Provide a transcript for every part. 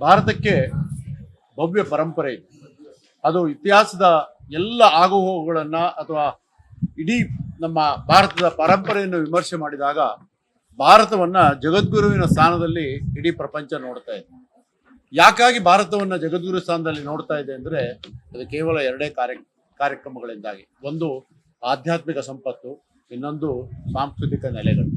ಭಾರತಕ್ಕೆ ಭವ್ಯ ಪರಂಪರೆ ಇದೆ. ಅದು ಇತಿಹಾಸದ ಎಲ್ಲ ಆಗುಹೋಗುಗಳನ್ನು ಅಥವಾ ಇಡೀ ನಮ್ಮ ಭಾರತದ ಪರಂಪರೆಯನ್ನು ವಿಮರ್ಶೆ ಮಾಡಿದಾಗ ಭಾರತವನ್ನ ಜಗದ್ಗುರುವಿನ ಸ್ಥಾನದಲ್ಲಿ ಇಡೀ ಪ್ರಪಂಚ ನೋಡ್ತಾ ಇದೆ. ಯಾಕಾಗಿ ಭಾರತವನ್ನ ಜಗದ್ಗುರು ಸ್ಥಾನದಲ್ಲಿ ನೋಡ್ತಾ ಇದೆ ಅಂದ್ರೆ ಅದು ಕೇವಲ ಎರಡೇ ಕಾರ್ಯ ಕಾರ್ಯಕ್ರಮಗಳಿಂದಾಗಿ. ಒಂದು ಆಧ್ಯಾತ್ಮಿಕ ಸಂಪತ್ತು, ಇನ್ನೊಂದು ಸಾಂಸ್ಕೃತಿಕ ನೆಲೆಗಳು.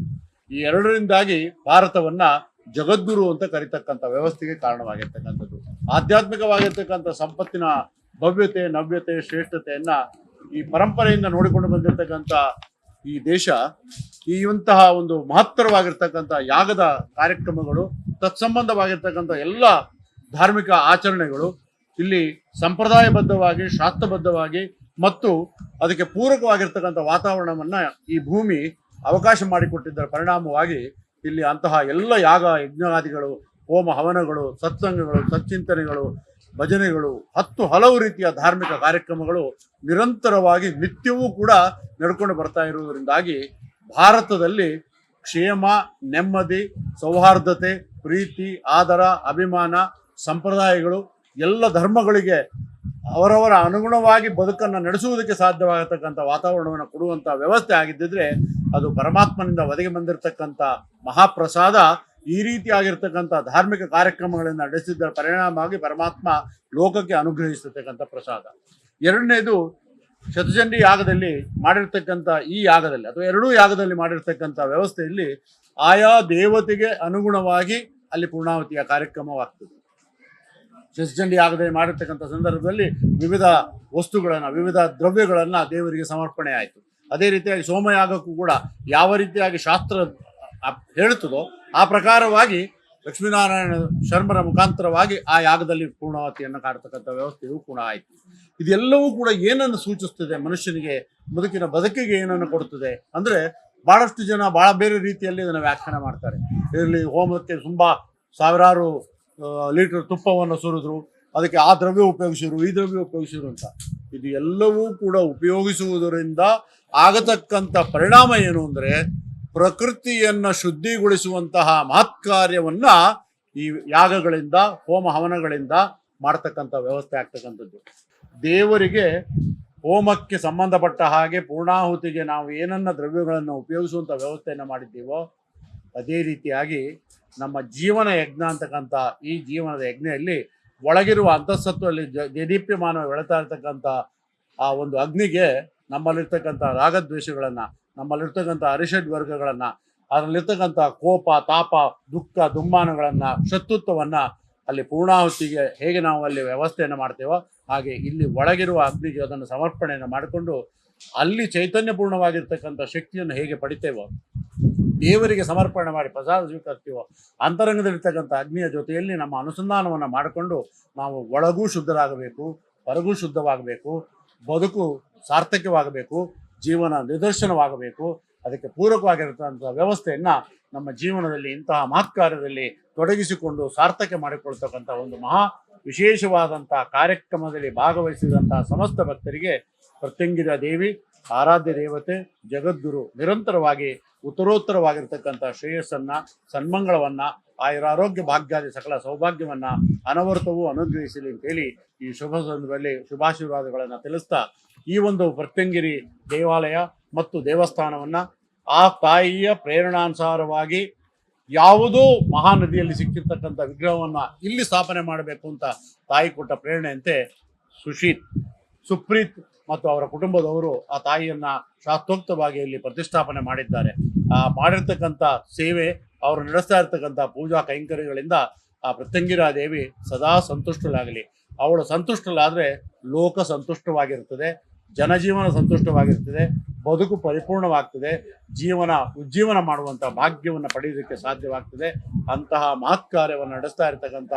ಈ ಎರಡರಿಂದಾಗಿ ಭಾರತವನ್ನ ಜಗದ್ಗುರು ಅಂತ ಕರಿತಕ್ಕಂಥ ವ್ಯವಸ್ಥೆಗೆ ಕಾರಣವಾಗಿರ್ತಕ್ಕಂಥದ್ದು. ಆಧ್ಯಾತ್ಮಿಕವಾಗಿರ್ತಕ್ಕಂಥ ಸಂಪತ್ತಿನ ಭವ್ಯತೆ, ನವ್ಯತೆ, ಶ್ರೇಷ್ಠತೆಯನ್ನ ಈ ಪರಂಪರೆಯಿಂದ ನೋಡಿಕೊಂಡು ಬಂದಿರತಕ್ಕಂಥ ಈ ದೇಶ, ಈ ಇಂತಹ ಒಂದು ಮಹತ್ತರವಾಗಿರ್ತಕ್ಕಂಥ ಯಾಗದ ಕಾರ್ಯಕ್ರಮಗಳು, ತತ್ಸಂಬಂಧವಾಗಿರ್ತಕ್ಕಂಥ ಎಲ್ಲ ಧಾರ್ಮಿಕ ಆಚರಣೆಗಳು ಇಲ್ಲಿ ಸಂಪ್ರದಾಯಬದ್ಧವಾಗಿ, ಶಾಸ್ತ್ರಬದ್ಧವಾಗಿ ಮತ್ತು ಅದಕ್ಕೆ ಪೂರಕವಾಗಿರ್ತಕ್ಕಂಥ ವಾತಾವರಣವನ್ನ ಈ ಭೂಮಿ ಅವಕಾಶ ಮಾಡಿಕೊಟ್ಟಿದ್ದರ ಪರಿಣಾಮವಾಗಿ ಇಲ್ಲಿ ಅಂತಹ ಎಲ್ಲ ಯಾಗ ಯಜ್ಞಾದಿಗಳು, ಹೋಮ ಹವನಗಳು, ಸತ್ಸಂಗಗಳು, ಸಚ್ಚಿಂತನೆಗಳು, ಭಜನೆಗಳು, ಹತ್ತು ಹಲವು ರೀತಿಯ ಧಾರ್ಮಿಕ ಕಾರ್ಯಕ್ರಮಗಳು ನಿರಂತರವಾಗಿ ನಿತ್ಯವೂ ಕೂಡ ನಡ್ಕೊಂಡು ಬರ್ತಾ ಇರುವುದರಿಂದಾಗಿ ಭಾರತದಲ್ಲಿ ಕ್ಷೇಮ, ನೆಮ್ಮದಿ, ಸೌಹಾರ್ದತೆ, ಪ್ರೀತಿ, ಆದರ, ಅಭಿಮಾನ, ಸಂಪ್ರದಾಯಗಳು ಎಲ್ಲ ಧರ್ಮಗಳಿಗೆ ಅವರವರ ಅನುಗುಣವಾಗಿ ಬದುಕನ್ನು ನಡೆಸುವುದಕ್ಕೆ ಸಾಧ್ಯವಾಗತಕ್ಕಂಥ ವಾತಾವರಣವನ್ನು ಕೊಡುವಂಥ ವ್ಯವಸ್ಥೆ ಆಗಿದ್ದಿದ್ರೆ ಅದು ಪರಮಾತ್ಮನಿಂದ ಒದಗಿ ಬಂದಿರತಕ್ಕಂಥ ಮಹಾಪ್ರಸಾದ ಈ ರೀತಿಯಾಗಿರ್ತಕ್ಕಂಥ ಧಾರ್ಮಿಕ ಕಾರ್ಯಕ್ರಮಗಳನ್ನು ನಡೆಸಿದ್ದರ ಪರಿಣಾಮವಾಗಿ ಪರಮಾತ್ಮ ಲೋಕಕ್ಕೆ ಅನುಗ್ರಹಿಸತಕ್ಕಂಥ ಪ್ರಸಾದ. ಎರಡನೇದು ಶತಚಂಡಿ ಯಾಗದಲ್ಲಿ ಮಾಡಿರ್ತಕ್ಕಂಥ ಈ ಯಾಗದಲ್ಲಿ ಅಥವಾ ಎರಡೂ ಯಾಗದಲ್ಲಿ ಮಾಡಿರ್ತಕ್ಕಂಥ ವ್ಯವಸ್ಥೆಯಲ್ಲಿ ಆಯಾ ದೇವತೆಗೆ ಅನುಗುಣವಾಗಿ ಅಲ್ಲಿ ಪೂರ್ಣಾವತಿಯ ಕಾರ್ಯಕ್ರಮವಾಗ್ತದೆ. ಶತಚಂಡಿ ಆಗದೆ ಮಾಡಿರ್ತಕ್ಕಂಥ ಸಂದರ್ಭದಲ್ಲಿ ವಿವಿಧ ವಸ್ತುಗಳನ್ನು, ವಿವಿಧ ದ್ರವ್ಯಗಳನ್ನು ದೇವರಿಗೆ ಸಮರ್ಪಣೆ ಆಯಿತು. ಅದೇ ರೀತಿಯಾಗಿ ಸೋಮಯಾಗಕ್ಕೂ ಕೂಡ ಯಾವ ರೀತಿಯಾಗಿ ಶಾಸ್ತ್ರ ಹೇಳುತ್ತದೋ ಆ ಪ್ರಕಾರವಾಗಿ ಲಕ್ಷ್ಮೀನಾರಾಯಣ ಶರ್ಮರ ಮುಖಾಂತರವಾಗಿ ಆ ಯಾಗದಲ್ಲಿ ಪೂರ್ಣಾವತಿಯನ್ನು ಕಾಡ್ತಕ್ಕಂಥ ವ್ಯವಸ್ಥೆಯೂ ಕೂಡ ಆಯಿತು. ಇದೆಲ್ಲವೂ ಕೂಡ ಏನನ್ನು ಸೂಚಿಸ್ತದೆ ಮನುಷ್ಯನಿಗೆ, ಬದುಕಿನ ಬದುಕಿಗೆ ಏನನ್ನು ಕೊಡುತ್ತದೆ ಅಂದರೆ ಬಹಳಷ್ಟು ಜನ ಬಹಳ ಬೇರೆ ರೀತಿಯಲ್ಲಿ ಇದನ್ನು ವ್ಯಾಖ್ಯಾನ ಮಾಡ್ತಾರೆ. ಇದರಲ್ಲಿ ಹೋಮಕ್ಕೆ ತುಂಬ ಸಾವಿರಾರು ಲೀಟರ್ ತುಪ್ಪವನ್ನು ಸುರಿದ್ರು, ಅದಕ್ಕೆ ಆ ದ್ರವ್ಯ ಉಪಯೋಗಿಸಿದ್ರು, ಈ ದ್ರವ್ಯ ಉಪಯೋಗಿಸಿದ್ರು ಅಂತ. ಇದು ಎಲ್ಲವೂ ಕೂಡ ಉಪಯೋಗಿಸುವುದರಿಂದ ಆಗತಕ್ಕಂಥ ಪರಿಣಾಮ ಏನು ಅಂದರೆ, ಪ್ರಕೃತಿಯನ್ನು ಶುದ್ಧಿಗೊಳಿಸುವಂತಹ ಮಹತ್ ಕಾರ್ಯವನ್ನ ಈ ಯಾಗಗಳಿಂದ, ಹೋಮ ಹವನಗಳಿಂದ ಮಾಡ್ತಕ್ಕಂಥ ವ್ಯವಸ್ಥೆ ಆಗ್ತಕ್ಕಂಥದ್ದು. ದೇವರಿಗೆ ಹೋಮಕ್ಕೆ ಸಂಬಂಧಪಟ್ಟ ಹಾಗೆ ಪೂರ್ಣಾಹುತಿಗೆ ನಾವು ಏನನ್ನ ದ್ರವ್ಯಗಳನ್ನು ಉಪಯೋಗಿಸುವಂಥ ವ್ಯವಸ್ಥೆಯನ್ನು ಮಾಡಿದ್ದೀವೋ, ಅದೇ ರೀತಿಯಾಗಿ ನಮ್ಮ ಜೀವನ ಯಜ್ಞ ಅಂತಕ್ಕಂಥ ಈ ಜೀವನದ ಯಜ್ಞೆಯಲ್ಲಿ ಒಳಗಿರುವ ಅಂತಸ್ತತ್ವದಲ್ಲಿ ಮಾನವ ಬೆಳೀತಾ ಇರ್ತಕ್ಕಂಥ ಆ ಒಂದು ಅಗ್ನಿಗೆ ನಮ್ಮಲ್ಲಿರ್ತಕ್ಕಂಥ ರಾಗದ್ವೇಷಗಳನ್ನು, ನಮ್ಮಲ್ಲಿರ್ತಕ್ಕಂಥ ಅರಿಷಡ್ ವರ್ಗಗಳನ್ನು, ಅದರಲ್ಲಿರ್ತಕ್ಕಂಥ ಕೋಪ, ತಾಪ, ದುಃಖ, ದುಮ್ಮಾನಗಳನ್ನು, ಶತ್ರುತ್ವವನ್ನು ಅಲ್ಲಿ ಪೂರ್ಣಾಹುತಿಗೆ ಹೇಗೆ ನಾವು ಅಲ್ಲಿ ವ್ಯವಸ್ಥೆಯನ್ನು ಮಾಡ್ತೇವೋ ಹಾಗೆ ಇಲ್ಲಿ ಒಳಗಿರುವ ಅಗ್ನಿಗೆ ಅದನ್ನು ಸಮರ್ಪಣೆಯನ್ನು ಮಾಡಿಕೊಂಡು ಅಲ್ಲಿ ಚೈತನ್ಯಪೂರ್ಣವಾಗಿರ್ತಕ್ಕಂಥ ಶಕ್ತಿಯನ್ನು ಹೇಗೆ ಪಡಿತೇವೋ ದೇವರಿಗೆ ಸಮರ್ಪಣೆ ಮಾಡಿ ಪ್ರಸಾದ ಸ್ವೀಕರಿಸ್ತೀವೋ? ಅಂತರಂಗದಲ್ಲಿರ್ತಕ್ಕಂಥ ಅಗ್ನಿಯ ಜೊತೆಯಲ್ಲಿ ನಮ್ಮ ಅನುಸಂಧಾನವನ್ನು ಮಾಡಿಕೊಂಡು ನಾವು ಒಳಗೂ ಶುದ್ಧರಾಗಬೇಕು, ಹೊರಗೂ ಶುದ್ಧವಾಗಬೇಕು, ಬದುಕು ಸಾರ್ಥಕ್ಯವಾಗಬೇಕು, ಜೀವನ ನಿದರ್ಶನವಾಗಬೇಕು, ಅದಕ್ಕೆ ಪೂರಕವಾಗಿರತಕ್ಕಂಥ ವ್ಯವಸ್ಥೆಯನ್ನು ನಮ್ಮ ಜೀವನದಲ್ಲಿ ಇಂತಹ ಮಹತ್ಕಾರ್ಯದಲ್ಲಿ ತೊಡಗಿಸಿಕೊಂಡು ಸಾರ್ಥಕ ಮಾಡಿಕೊಳ್ತಕ್ಕಂಥ ಒಂದು ಮಹಾ ವಿಶೇಷವಾದಂಥ ಕಾರ್ಯಕ್ರಮದಲ್ಲಿ ಭಾಗವಹಿಸಿದಂಥ ಸಮಸ್ತ ಭಕ್ತರಿಗೆ ಪ್ರತ್ಯಂಗಿರ ದೇವಿ, ಆರಾಧ್ಯ ದೇವತೆ, ಜಗದ್ಗುರು ನಿರಂತರವಾಗಿ ಉತ್ತರೋತ್ತರವಾಗಿರ್ತಕ್ಕಂಥ ಶ್ರೇಯಸ್ಸನ್ನ, ಸನ್ಮಂಗಳವನ್ನ, ಆಯುರಾರೋಗ್ಯ ಭಾಗ್ಯಾದಿ ಸಕಲ ಸೌಭಾಗ್ಯವನ್ನ ಅನವರ್ತವೂ ಅನುಗ್ರಹಿಸಲಿ ಅಂತೇಳಿ ಈ ಶುಭ ಸಂದರ್ಭದಲ್ಲಿ ಶುಭಾಶೀರ್ವಾದಗಳನ್ನು ತಿಳಿಸ್ತಾ ಈ ಒಂದು ಪ್ರತ್ಯಂಗಿರಿ ದೇವಾಲಯ ಮತ್ತು ದೇವಸ್ಥಾನವನ್ನ ಆ ತಾಯಿಯ ಪ್ರೇರಣಾನುಸಾರವಾಗಿ ಯಾವುದೋ ಮಹಾನದಿಯಲ್ಲಿ ಸಿಕ್ಕಿರ್ತಕ್ಕಂಥ ವಿಗ್ರಹವನ್ನ ಇಲ್ಲಿ ಸ್ಥಾಪನೆ ಮಾಡಬೇಕು ಅಂತ ತಾಯಿ ಕೊಟ್ಟ ಪ್ರೇರಣೆಯಂತೆ ಸುಶೀತ್, ಸುಪ್ರೀತ್ ಮತ್ತು ಅವರ ಕುಟುಂಬದವರು ಆ ತಾಯಿಯನ್ನ ಶಾಸ್ತ್ರೋಕ್ತವಾಗಿ ಇಲ್ಲಿ ಪ್ರತಿಷ್ಠಾಪನೆ ಮಾಡಿದ್ದಾರೆ. ಮಾಡಿರ್ತಕ್ಕಂಥ ಸೇವೆ, ಅವರು ನಡೆಸ್ತಾ ಇರ್ತಕ್ಕಂಥ ಪೂಜಾ ಕೈಂಕರ್ಯಗಳಿಂದ ಆ ಪ್ರತ್ಯಂಗಿರಾ ದೇವಿ ಸದಾ ಸಂತುಷ್ಟಳಾಗಲಿ. ಅವಳು ಸಂತುಷ್ಟಳಾದ್ರೆ ಲೋಕ ಸಂತುಷ್ಟವಾಗಿರ್ತದೆ ಜನಜೀವನ ಸಂತುಷ್ಟವಾಗಿರ್ತದೆ ಬದುಕು ಪರಿಪೂರ್ಣವಾಗ್ತದೆ, ಜೀವನ ಉಜ್ಜೀವನ ಮಾಡುವಂಥ ಭಾಗ್ಯವನ್ನು ಪಡೆಯೋದಕ್ಕೆ ಸಾಧ್ಯವಾಗ್ತದೆ. ಅಂತಹ ಮಹತ್ ಕಾರ್ಯವನ್ನು ನಡೆಸ್ತಾ ಇರತಕ್ಕಂಥ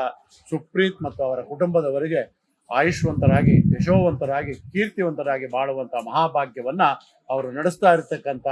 ಸುಪ್ರೀತ್ ಮತ್ತು ಅವರ ಕುಟುಂಬದವರಿಗೆ ಆಯುಷ್ವಂತರಾಗಿ, ಯಶೋವಂತರಾಗಿ, ಕೀರ್ತಿವಂತರಾಗಿ ಬಾಳುವಂಥ ಮಹಾಭಾಗ್ಯವನ್ನು ಅವರು ನಡೆಸ್ತಾ ಇರತಕ್ಕಂಥ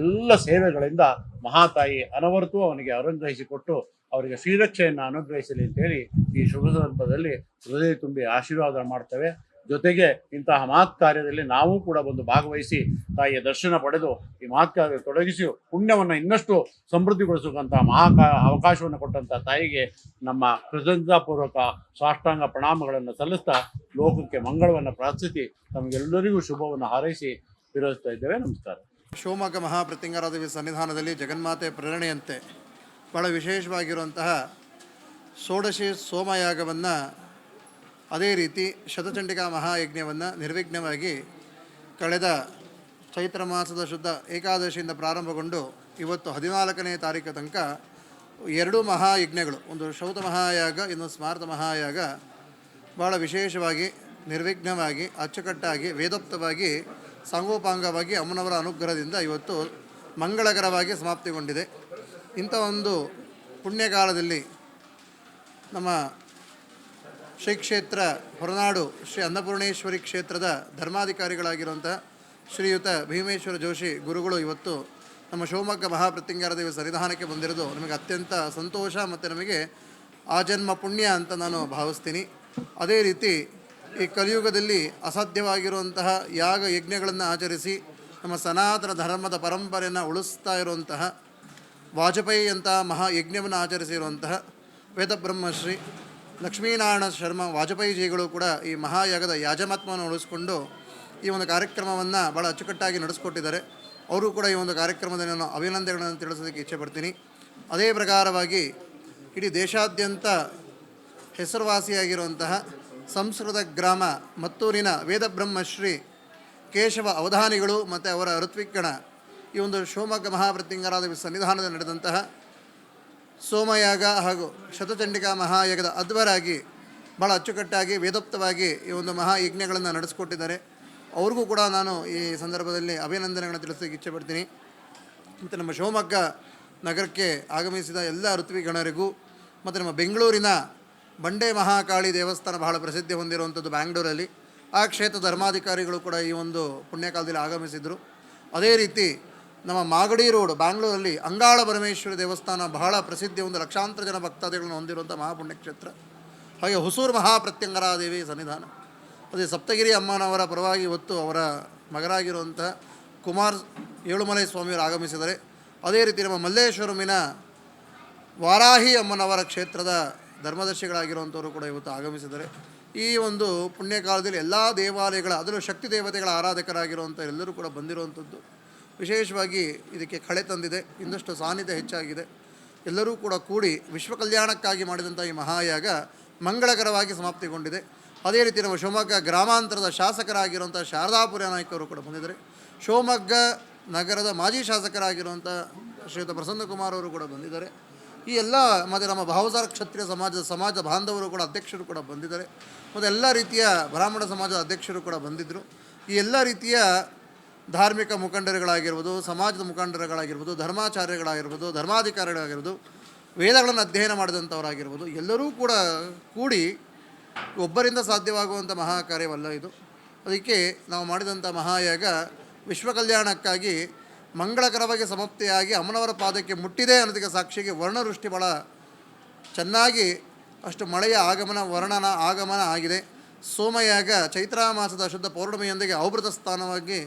ಎಲ್ಲ ಸೇವೆಗಳಿಂದ ಮಹಾತಾಯಿ ಅನವರ್ತು ಅವನಿಗೆ ಅನುಗ್ರಹಿಸಿಕೊಟ್ಟು ಅವರಿಗೆ ಶ್ರೀರಕ್ಷೆಯನ್ನು ಅನುಗ್ರಹಿಸಲಿ ಅಂತೇಳಿ ಈ ಶುಭ ಸಂದರ್ಭದಲ್ಲಿ ಹೃದಯ ತುಂಬಿ ಆಶೀರ್ವಾದ ಮಾಡ್ತವೆ. ಜೊತೆಗೆ ಇಂತಹ ಮಹತ್ ಕಾರ್ಯದಲ್ಲಿ ನಾವು ಕೂಡ ಬಂದು ಭಾಗವಹಿಸಿ ತಾಯಿಯ ದರ್ಶನ ಪಡೆದು ಈ ಮಹತ್ ಕಾರ್ಯ ತೊಡಗಿಸಿ ಪುಣ್ಯವನ್ನು ಇನ್ನಷ್ಟು ಸಮೃದ್ಧಿಗೊಳಿಸುವಂತಹ ಮಹಾ ಅವಕಾಶವನ್ನು ಕೊಟ್ಟಂತಹ ತಾಯಿಗೆ ನಮ್ಮ ಕೃತಜ್ಞತಾಪೂರ್ವಕ ಸಾಷ್ಟಾಂಗ ಪ್ರಣಾಮಗಳನ್ನು ಸಲ್ಲಿಸ್ತಾ ಲೋಕಕ್ಕೆ ಮಂಗಳವನ್ನು ಪ್ರಾರ್ಥಿಸಿ ತಮಗೆಲ್ಲರಿಗೂ ಶುಭವನ್ನು ಹಾರೈಸಿ ವಿರೋಧಿಸ್ತಾ ಇದ್ದೇವೆ. ನಮಸ್ಕಾರ. ಶಿವಮೊಗ್ಗ ಮಹಾಪ್ರತಿಂಗರಾದೇವಿ ಸನ್ನಿಧಾನದಲ್ಲಿ ಜಗನ್ಮಾತೆ ಪ್ರೇರಣೆಯಂತೆ ಬಹಳ ವಿಶೇಷವಾಗಿರುವಂತಹ ಷೋಡಶಿ ಸೋಮಯಾಗವನ್ನು ಅದೇ ರೀತಿ ಶತಚಂಡಿಕಾ ಮಹಾಯಜ್ಞವನ್ನು ನಿರ್ವಿಘ್ನವಾಗಿ ಕಳೆದ ಚೈತ್ರ ಮಾಸದ ಶುದ್ಧ ಏಕಾದಶಿಯಿಂದ ಪ್ರಾರಂಭಗೊಂಡು ಇವತ್ತು ಹದಿನಾಲ್ಕನೇ ತಾರೀಕು ತನಕ ಎರಡು ಮಹಾಯಜ್ಞಗಳು, ಒಂದು ಶೌತ ಮಹಾಯಾಗ, ಇನ್ನು ಸ್ಮಾರ್ತ ಮಹಾಯಾಗ ಭಾಳ ವಿಶೇಷವಾಗಿ ನಿರ್ವಿಘ್ನವಾಗಿ, ಅಚ್ಚುಕಟ್ಟಾಗಿ, ವೇದೋಕ್ತವಾಗಿ ಸಾಂಗೋಪಾಂಗವಾಗಿ ಅಮ್ಮನವರ ಅನುಗ್ರಹದಿಂದ ಇವತ್ತು ಮಂಗಳಕರವಾಗಿ ಸಮಾಪ್ತಿಗೊಂಡಿದೆ. ಇಂಥ ಒಂದು ಪುಣ್ಯಕಾಲದಲ್ಲಿ ನಮ್ಮ ಶ್ರೀ ಕ್ಷೇತ್ರ ಹೊರನಾಡು ಶ್ರೀ ಅನ್ನಪೂರ್ಣೇಶ್ವರಿ ಕ್ಷೇತ್ರದ ಧರ್ಮಾಧಿಕಾರಿಗಳಾಗಿರುವಂಥ ಶ್ರೀಯುತ ಭೀಮೇಶ್ವರ ಜೋಶಿ ಗುರುಗಳು ಇವತ್ತು ನಮ್ಮ ಶಿವಮೊಗ್ಗ ಮಹಾಪ್ರತಿಂಗಾರದೇವಿ ಸನ್ನಿಧಾನಕ್ಕೆ ಬಂದಿರೋದು ನಮಗೆ ಅತ್ಯಂತ ಸಂತೋಷ ಮತ್ತು ನಮಗೆ ಆ ಜನ್ಮ ಪುಣ್ಯ ಅಂತ ನಾನು ಭಾವಿಸ್ತೀನಿ. ಅದೇ ರೀತಿ ಈ ಕಲಿಯುಗದಲ್ಲಿ ಅಸಾಧ್ಯವಾಗಿರುವಂತಹ ಯಾಗ ಯಜ್ಞಗಳನ್ನು ಆಚರಿಸಿ ನಮ್ಮ ಸನಾತನ ಧರ್ಮದ ಪರಂಪರೆಯನ್ನು ಉಳಿಸ್ತಾ ಇರುವಂತಹ ವಾಜಪೇಯಿ ಮಹಾ ಮಹಾಯಜ್ಞವನ್ನು ಆಚರಿಸಿರುವಂತಹ ವೇದಬ್ರಹ್ಮಶ್ರೀ ಲಕ್ಷ್ಮೀನಾರಾಯಣ ಶರ್ಮ ವಾಜಪೇಯಿಜಿಗಳು ಕೂಡ ಈ ಮಹಾಯಾಗದ ಯಾಜಮಾತ್ಮವನ್ನು ಉಳಿಸ್ಕೊಂಡು ಈ ಒಂದು ಕಾರ್ಯಕ್ರಮವನ್ನು ಭಾಳ ಅಚ್ಚುಕಟ್ಟಾಗಿ ನಡೆಸ್ಕೊಟ್ಟಿದ್ದಾರೆ. ಅವರು ಕೂಡ ಈ ಒಂದು ಕಾರ್ಯಕ್ರಮದಲ್ಲಿ ನಾನು ಅಭಿನಂದನೆಗಳನ್ನು ತಿಳಿಸೋದಕ್ಕೆ ಇಚ್ಛೆ ಪಡ್ತೀನಿ. ಅದೇ ಪ್ರಕಾರವಾಗಿ ಇಡೀ ದೇಶಾದ್ಯಂತ ಹೆಸರುವಾಸಿಯಾಗಿರುವಂತಹ ಸಂಸ್ಕೃತ ಗ್ರಾಮ ಮತ್ತೂರಿನ ವೇದಬ್ರಹ್ಮಶ್ರೀ ಕೇಶವ ಅವಧಾನಿಗಳು ಮತ್ತು ಅವರ ಋತ್ವಿಕ್ಕಣ ಈ ಒಂದು ಶಿವಮೊಗ್ಗ ಮಹಾಪ್ರತಿಂಗರಾದ ಸನ್ನಿಧಾನದಲ್ಲಿ ನಡೆದಂತಹ ಸೋಮಯಾಗ ಹಾಗೂ ಶತಚಂಡಿಕಾ ಮಹಾಯಾಗದ ಅದ್ವರಾಗಿ ಭಾಳ ಅಚ್ಚುಕಟ್ಟಾಗಿ, ವೇದೋಕ್ತವಾಗಿ ಈ ಒಂದು ಮಹಾಯಜ್ಞಗಳನ್ನು ನಡೆಸಿಕೊಟ್ಟಿದ್ದಾರೆ. ಅವ್ರಿಗೂ ಕೂಡ ನಾನು ಈ ಸಂದರ್ಭದಲ್ಲಿ ಅಭಿನಂದನೆಗಳನ್ನು ತಿಳಿಸೋಕ್ಕೆ ಇಚ್ಛೆ ಪಡ್ತೀನಿ ಮತ್ತು ನಮ್ಮ ಶಿವಮೊಗ್ಗ ನಗರಕ್ಕೆ ಆಗಮಿಸಿದ ಎಲ್ಲ ಋತ್ವಿಗಣರಿಗೂ ಮತ್ತು ನಮ್ಮ ಬೆಂಗಳೂರಿನ ಬಂಡೆ ಮಹಾಕಾಳಿ ದೇವಸ್ಥಾನ ಬಹಳ ಪ್ರಸಿದ್ಧಿ ಹೊಂದಿರುವಂಥದ್ದು ಬ್ಯಾಂಗ್ಳೂರಲ್ಲಿ. ಆ ಕ್ಷೇತ್ರ ಧರ್ಮಾಧಿಕಾರಿಗಳು ಕೂಡ ಈ ಒಂದು ಪುಣ್ಯಕಾಲದಲ್ಲಿ ಆಗಮಿಸಿದರು. ಅದೇ ರೀತಿ ನಮ್ಮ ಮಾಗಡಿ ರೋಡ್ ಬ್ಯಾಂಗ್ಳೂರಲ್ಲಿ ಅಂಗಾಳ ಪರಮೇಶ್ವರಿ ದೇವಸ್ಥಾನ ಬಹಳ ಪ್ರಸಿದ್ಧಿ ಒಂದು ಲಕ್ಷಾಂತರ ಜನ ಭಕ್ತಾದಿಗಳನ್ನು ಹೊಂದಿರುವಂಥ ಮಹಾಪುಣ್ಯಕ್ಷೇತ್ರ. ಹಾಗೆ ಹೊಸೂರು ಮಹಾಪ್ರತ್ಯಂಗರಾದೇವಿ ಸನ್ನಿಧಾನ. ಅದೇ ಸಪ್ತಗಿರಿ ಅಮ್ಮನವರ ಪರವಾಗಿ ಇವತ್ತು ಅವರ ಮಗರಾಗಿರುವಂಥ ಕುಮಾರ್ ಏಳುಮಲೆ ಸ್ವಾಮಿಯವರು ಆಗಮಿಸಿದರೆ ಅದೇ ರೀತಿ ನಮ್ಮ ಮಲ್ಲೇಶ್ವರಮಿನ ವಾರಾಹಿ ಅಮ್ಮನವರ ಕ್ಷೇತ್ರದ ಧರ್ಮದರ್ಶಿಗಳಾಗಿರುವಂಥವರು ಕೂಡ ಇವತ್ತು ಆಗಮಿಸಿದ್ದಾರೆ. ಈ ಒಂದು ಪುಣ್ಯಕಾಲದಲ್ಲಿ ಎಲ್ಲ ದೇವಾಲಯಗಳ, ಅದರಲ್ಲೂ ಶಕ್ತಿ ದೇವತೆಗಳ ಆರಾಧಕರಾಗಿರುವಂಥ ಎಲ್ಲರೂ ಕೂಡ ಬಂದಿರುವಂಥದ್ದು. ವಿಶೇಷವಾಗಿ ಇದಕ್ಕೆ ಕಳೆ ತಂದಿದೆ, ಇನ್ನಷ್ಟು ಸಾನ್ನಿಧ್ಯ ಹೆಚ್ಚಾಗಿದೆ. ಎಲ್ಲರೂ ಕೂಡ ಕೂಡಿ ವಿಶ್ವ ಕಲ್ಯಾಣಕ್ಕಾಗಿ ಮಾಡಿದಂಥ ಈ ಮಹಾಯಾಗ ಮಂಗಳಕರವಾಗಿ ಸಮಾಪ್ತಿಗೊಂಡಿದೆ. ಅದೇ ರೀತಿ ನಮ್ಮ ಶಿವಮೊಗ್ಗ ಗ್ರಾಮಾಂತರದ ಶಾಸಕರಾಗಿರುವಂಥ ಶಾರದಾಪುರ ನಾಯಕರು ಕೂಡ ಬಂದಿದ್ದಾರೆ. ಶಿವಮೊಗ್ಗ ನಗರದ ಮಾಜಿ ಶಾಸಕರಾಗಿರುವಂಥ ಶ್ರೀಯುತ ಪ್ರಸನ್ನಕುಮಾರ್ ಅವರು ಕೂಡ ಬಂದಿದ್ದಾರೆ. ಈ ಎಲ್ಲ ಮತ್ತು ನಮ್ಮ ಭಾವಸಾರ ಕ್ಷತ್ರಿಯ ಸಮಾಜದ ಸಮಾಜ ಬಾಂಧವರು ಕೂಡ ಅಧ್ಯಕ್ಷರು ಕೂಡ ಬಂದಿದ್ದಾರೆ. ಮತ್ತು ಎಲ್ಲ ರೀತಿಯ ಬ್ರಾಹ್ಮಣ ಸಮಾಜದ ಅಧ್ಯಕ್ಷರು ಕೂಡ ಬಂದಿದ್ದರು ಈ ಎಲ್ಲ ರೀತಿಯ ಧಾರ್ಮಿಕ ಮುಖಂಡರುಗಳಾಗಿರ್ಬೋದು, ಸಮಾಜದ ಮುಖಂಡರುಗಳಾಗಿರ್ಬೋದು, ಧರ್ಮಾಚಾರ್ಯಗಳಾಗಿರ್ಬೋದು, ಧರ್ಮಾಧಿಕಾರಿಗಳಾಗಿರ್ಬೋದು, ವೇದಗಳನ್ನು ಅಧ್ಯಯನ ಮಾಡಿದಂಥವರಾಗಿರ್ಬೋದು, ಎಲ್ಲರೂ ಕೂಡ ಕೂಡಿ ಒಬ್ಬರಿಂದ ಸಾಧ್ಯವಾಗುವಂಥ ಮಹಾ ಕಾರ್ಯವಲ್ಲ ಇದು. ಅದಕ್ಕೆ ನಾವು ಮಾಡಿದಂಥ ಮಹಾಯಾಗ ವಿಶ್ವ ಕಲ್ಯಾಣಕ್ಕಾಗಿ ಮಂಗಳಕರವಾಗಿ ಸಮಾಪ್ತಿಯಾಗಿ ಅಮ್ಮನವರ ಪಾದಕ್ಕೆ ಮುಟ್ಟಿದೆ ಅನ್ನೋದಕ್ಕೆ ಸಾಕ್ಷಿಗೆ ವರ್ಣವೃಷ್ಟಿ ಭಾಳ ಚೆನ್ನಾಗಿ ಅಷ್ಟು ಮಳೆಯ ಆಗಮನ, ವರ್ಣನ ಆಗಮನ ಆಗಿದೆ. ಸೋಮಯಾಗ ಚೈತ್ರ ಮಾಸದ ಶುದ್ಧ ಪೌರ್ಣಮಿಯೊಂದಿಗೆ ಔಭೃತ ಸ್ಥಾನವಾಗಿ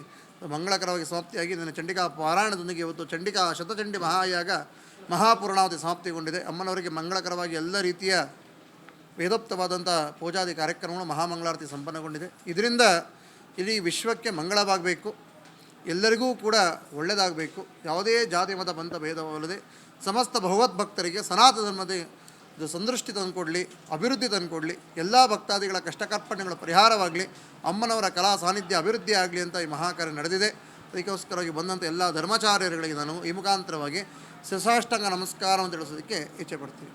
ಮಂಗಳಕರವಾಗಿ ಸಮಾಪ್ತಿಯಾಗಿ ನನ್ನ ಚಂಡಿಕಾ ಪಾರಾಯಣದೊಂದಿಗೆ ಇವತ್ತು ಚಂಡಿಕಾ ಶತಚಂಡಿ ಮಹಾಯಾಗ ಮಹಾಪೂರ್ಣಾವತಿ ಸಮಾಪ್ತಿಗೊಂಡಿದೆ. ಅಮ್ಮನವರಿಗೆ ಮಂಗಳಕರವಾಗಿ ಎಲ್ಲ ರೀತಿಯ ವೇದೋಕ್ತವಾದಂಥ ಪೂಜಾದಿ ಕಾರ್ಯಕ್ರಮಗಳು ಮಹಾಮಂಗಳಾರತಿ ಸಂಪನ್ನಗೊಂಡಿದೆ. ಇದರಿಂದ ಇಡೀ ವಿಶ್ವಕ್ಕೆ ಮಂಗಳವಾಗಬೇಕು. ಎಲ್ಲರಿಗೂ ಕೂಡ ಒಳ್ಳೆಯದಾಗಬೇಕು ಯಾವುದೇ ಜಾತಿ ಮತ ಬಂತ ಭೇದವಲ್ಲದೆ ಸಮಸ್ತ ಭಗವದ್ಭಕ್ತರಿಗೆ ಸನಾತನ ಧರ್ಮದ ಇದು ಸಂದೃಷ್ಟಿ ತಂದುಕೊಡಲಿ ಅಭಿವೃದ್ಧಿ ತಂದುಕೊಡಲಿ ಎಲ್ಲ ಭಕ್ತಾದಿಗಳ ಕಷ್ಟಕರ್ಪಣೆಗಳ ಪರಿಹಾರವಾಗಲಿ ಅಮ್ಮನವರ ಕಲಾ ಸಾನ್ನಿಧ್ಯ ಅಭಿವೃದ್ಧಿ ಆಗಲಿ ಅಂತ ಈ ಮಹಾಕಾರ್ಯ ನಡೆದಿದೆ. ಅದಕ್ಕೋಸ್ಕರವಾಗಿ ಬಂದಂಥ ಎಲ್ಲ ಧರ್ಮಾಚಾರ್ಯರುಗಳಿಗೆ ನಾನು ಈ ಮುಖಾಂತರವಾಗಿ ಶಿರಸಾಷ್ಟಾಂಗ ನಮಸ್ಕಾರವನ್ನು ತಿಳಿಸೋದಕ್ಕೆ ಇಚ್ಛೆ ಪಡ್ತೀನಿ.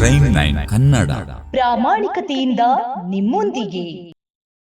ಪ್ರೈಮ್ ನೈನ್ ಕನ್ನಡ ಪ್ರಾಮಾಣಿಕತೆಯಿಂದ ನಿಮ್ಮೊಂದಿಗೆ.